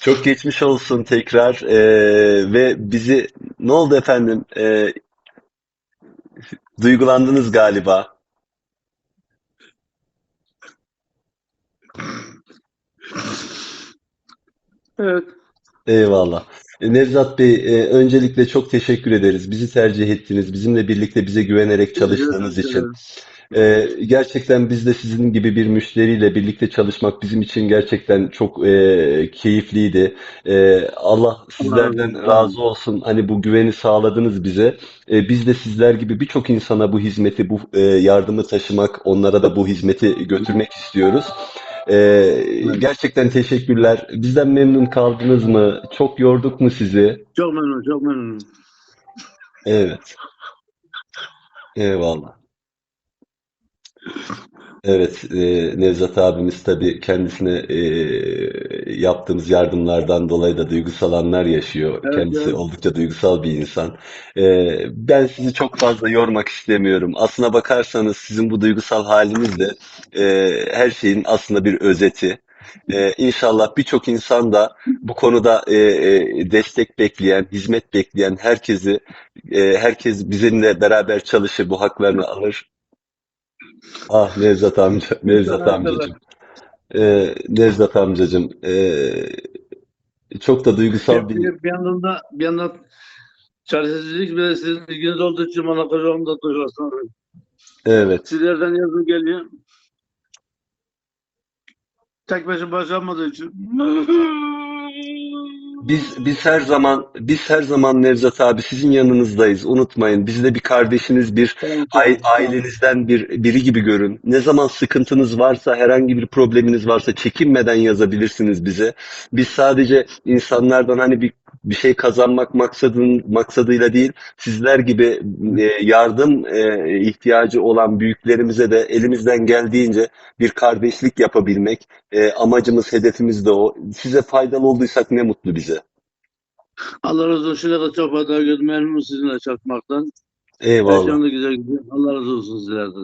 Çok geçmiş olsun tekrar Ee, ve bizi ne oldu efendim? Ee, duygulandınız galiba. Evet. Eyvallah. E, Nevzat Bey, e, öncelikle çok teşekkür ederiz. Bizi tercih ettiniz, bizimle birlikte bize güvenerek çalıştığınız için. E, gerçekten biz de sizin gibi bir müşteriyle birlikte çalışmak bizim için gerçekten çok e, keyifliydi. E, Allah sizlerden razı olsun. Hani bu güveni sağladınız bize. E, biz de sizler gibi birçok insana bu hizmeti, bu e, yardımı taşımak, onlara da bu hizmeti götürmek istiyoruz. Ee, gerçekten teşekkürler. Bizden memnun kaldınız mı? Çok yorduk mu sizi? Çok memnun, çok memnunum. Evet. Eyvallah. Evet, e, Nevzat abimiz tabii kendisine e, yaptığımız yardımlardan dolayı da duygusal anlar yaşıyor. Evet, Kendisi evet. oldukça duygusal bir insan. E, ben sizi çok fazla yormak istemiyorum. Aslına bakarsanız sizin bu duygusal haliniz de e, her şeyin aslında bir özeti. E, İnşallah birçok insan da bu konuda e, e, destek bekleyen, hizmet bekleyen herkesi, e, herkes bizimle beraber çalışır, bu haklarını alır. Ah Nevzat amca, Nevzat amcacığım. Ee, Nevzat amcacığım, ee, çok da duygusal bir... Bir, yandan da bir yandan çaresizlik ve sizin ilginiz olduğu için bana kocamın da duygulasın. Evet, Sizlerden yazı geliyor. Tek başına başarmadığı için. biz biz her zaman biz her zaman Nevzat abi sizin yanınızdayız. Unutmayın, biz de bir kardeşiniz, bir ai- ailenizden bir biri gibi görün. Ne zaman sıkıntınız varsa, herhangi bir probleminiz varsa çekinmeden yazabilirsiniz bize. Biz sadece insanlardan hani bir bir şey kazanmak maksadın maksadıyla değil, sizler gibi e, yardım e, ihtiyacı olan büyüklerimize de elimizden geldiğince bir kardeşlik yapabilmek e, amacımız, hedefimiz de o. Size faydalı olduysak ne mutlu bize. Allah razı olsun. Da çok fayda gördüm. Memnunum sizinle çalışmaktan. Her Eyvallah. de güzel gidiyor. Allah razı olsun sizlerden.